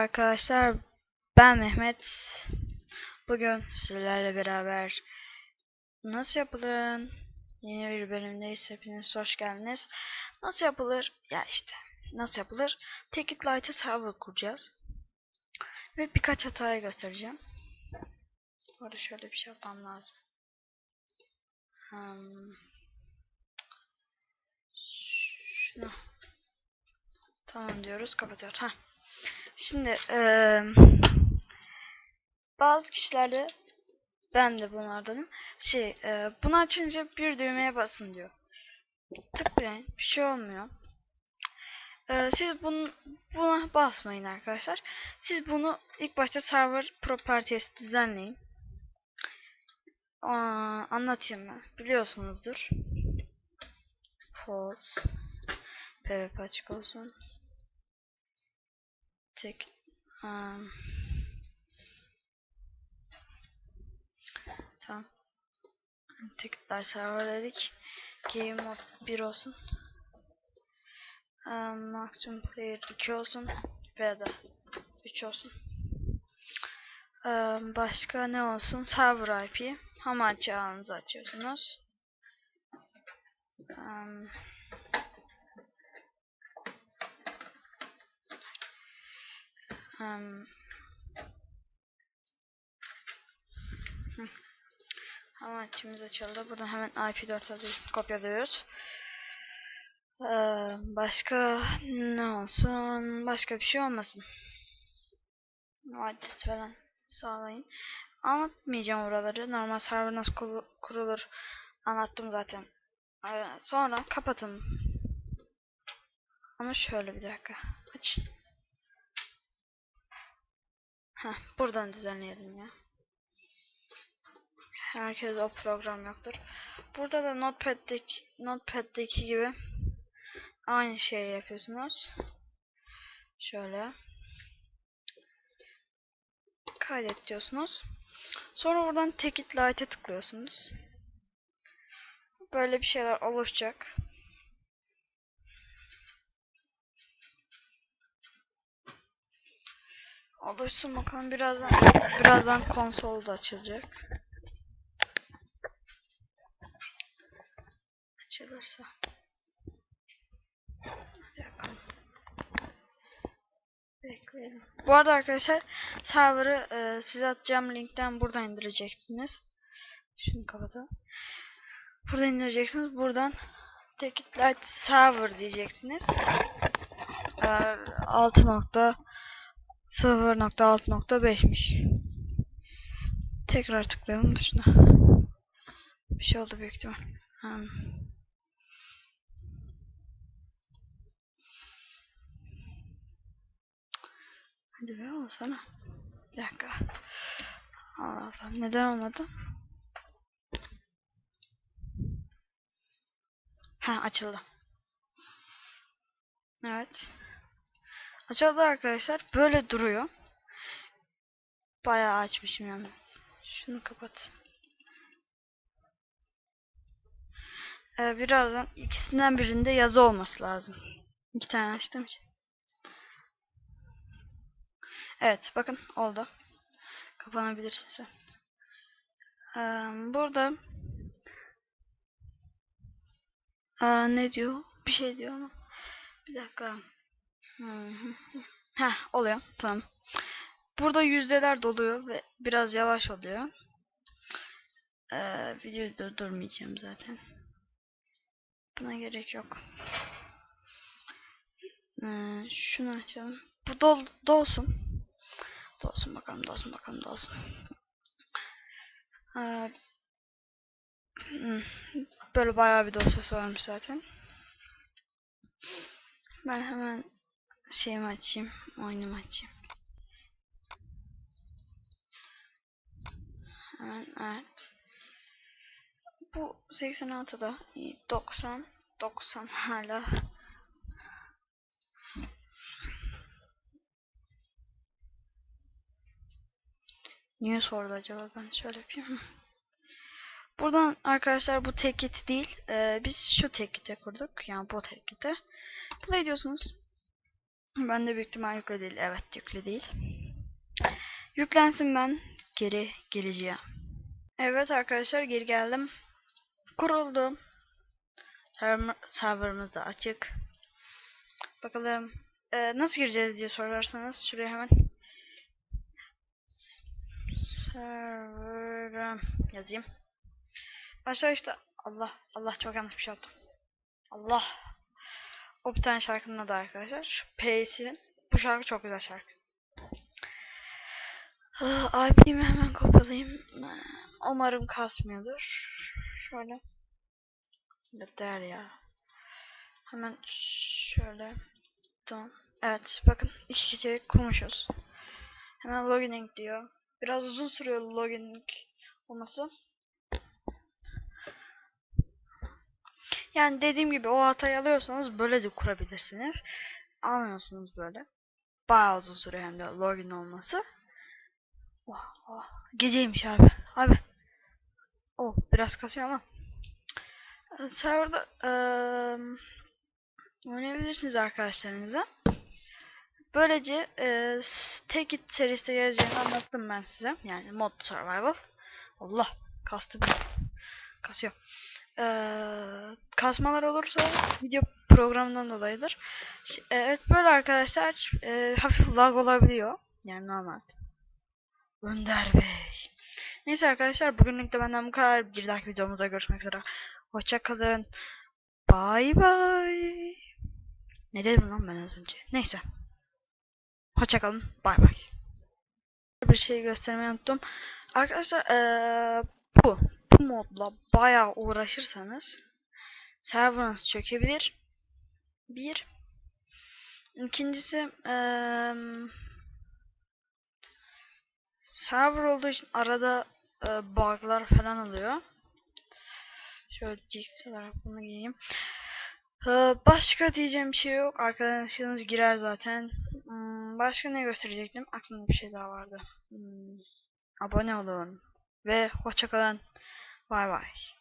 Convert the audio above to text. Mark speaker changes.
Speaker 1: arkadaşlar. Ben Mehmet. Bugün sizlerle beraber nasıl yapılır? Yeni bir bölümdeyiz. Hepiniz hoş geldiniz. Nasıl yapılır? Ya işte nasıl yapılır? Ticket Light'ı server kuracağız. Ve birkaç hatayı göstereceğim. Bu arada şöyle bir şey yapmam lazım. Hmm. Şunu. Tamam diyoruz. Kapatıyoruz. Heh. Şimdi eee, bazı kişilerde ben de bunlardanım. Şey eee, bunu açınca bir düğmeye basın diyor. Tıklayın. Bir şey olmuyor. Eee, siz bunu, buna basmayın arkadaşlar. Siz bunu ilk başta server properties düzenleyin. Aa, anlatayım ben. Biliyorsunuzdur. False. PvP açık olsun. Tek um, tamam. Ticketler server dedik. Game mode 1 olsun. Um, maximum player 2 olsun. Veya da 3 olsun. Um, başka ne olsun? Server IP. Hemen çağınızı açıyorsunuz. Um, Hı. Hemen içimiz açıldı. Buradan hemen IP4 adresini kopyalıyoruz. Ee, başka ne olsun? Başka bir şey olmasın. Adres falan sağlayın. Anlatmayacağım oraları. Normal server nasıl kuru- kurulur anlattım zaten. Ee, sonra kapatın. Ama şöyle bir dakika. Aç. Heh, buradan düzenleyelim ya. Herkes o program yoktur. Burada da Notepad'deki, Notepad'deki gibi aynı şeyi yapıyorsunuz. Şöyle. Kaydet diyorsunuz. Sonra buradan Ticket Light'e tıklıyorsunuz. Böyle bir şeyler oluşacak. Oluşsun bakalım birazdan birazdan konsol da açılacak. Açılırsa. Bekleyelim. Bu arada arkadaşlar server'ı e, size atacağım linkten buradan indireceksiniz. Şunu kapatalım. Buradan indireceksiniz. Buradan Ticket Light Server diyeceksiniz. E, 6 nokta 0.6.5'miş. Tekrar tıklayalım dışına. Bir şey oldu büyük ihtimal. Hmm. Hadi be olsana. Bir dakika. Allah Allah. Neden olmadı? Ha açıldı. Evet. Açıldı arkadaşlar. Böyle duruyor. Bayağı açmışım yalnız. Şunu kapat. Ee, birazdan ikisinden birinde yazı olması lazım. İki tane açtığım için. Evet bakın oldu. Kapanabilirsin sen. Ee, burada Aa, ne diyor? Bir şey diyor ama. Bir dakika. Ha oluyor. Tamam. Burada yüzdeler doluyor ve biraz yavaş oluyor. Ee, videoyu durdurmayacağım zaten. Buna gerek yok. Ee, şunu açalım. Bu dol dolsun. Dolsun bakalım, dolsun bakalım, dolsun. Ee, hmm, böyle bayağı bir dosyası varmış zaten. Ben hemen şeyimi açayım, oyunumu açayım. Hemen evet. Bu 86'da 90 90 hala Niye sordu acaba ben şöyle yapayım. Buradan arkadaşlar bu tekit değil. Ee, biz şu tekite kurduk. Yani bu tekite. Play diyorsunuz. Ben de büyük ihtimal yüklü değil. Evet yüklü değil. Yüklensin ben geri geleceğim. Evet arkadaşlar geri geldim. Kuruldu. Server, serverımız da açık. Bakalım e, nasıl gireceğiz diye sorarsanız şuraya hemen server yazayım. Başta işte Allah Allah çok yanlış bir şey yaptım. Allah. O bir tane şarkının adı arkadaşlar. Şu P'si. Bu şarkı çok güzel şarkı. Ah, IP'mi hemen kopyalayayım. Umarım kasmıyordur. Şöyle. Yeter ya. Hemen şöyle. Tamam. Evet bakın iki kişi kurmuşuz. Hemen logining diyor. Biraz uzun sürüyor logining olması. Yani dediğim gibi o hatayı alıyorsanız böyle de kurabilirsiniz. Almıyorsunuz böyle. Bayağı uzun sürüyor hem de login olması. Oh, oh. Geceymiş abi. Abi. Oh biraz kasıyor ama. Ee, Serverda eee oynayabilirsiniz arkadaşlarınıza. Böylece eee Take It serisi geleceğini anlattım ben size. Yani mod survival. Allah kastı bir. Kasıyor. Eee kasmalar olursa video programından dolayıdır. Ş- Evet böyle arkadaşlar eee, hafif lag olabiliyor. Yani normal. Önder Bey. Neyse arkadaşlar bugünlük de benden bu kadar. Bir dahaki videomuzda görüşmek üzere. Hoşça kalın. Bay bay. Ne dedim lan ben az önce? Neyse. Hoşça kalın. Bay bay. Bir şey göstermeyi unuttum. Arkadaşlar eee, bu bu modla bayağı uğraşırsanız serverınız çökebilir. Bir. İkincisi eee server olduğu için arada e, bug'lar falan oluyor. Şöyle cilt olarak bunu giyeyim. Ee, başka diyeceğim bir şey yok. Arkadaşınız girer zaten. Hmm, başka ne gösterecektim? Aklımda bir şey daha vardı. Hmm, abone olun. Ve hoşçakalın. Bay bay.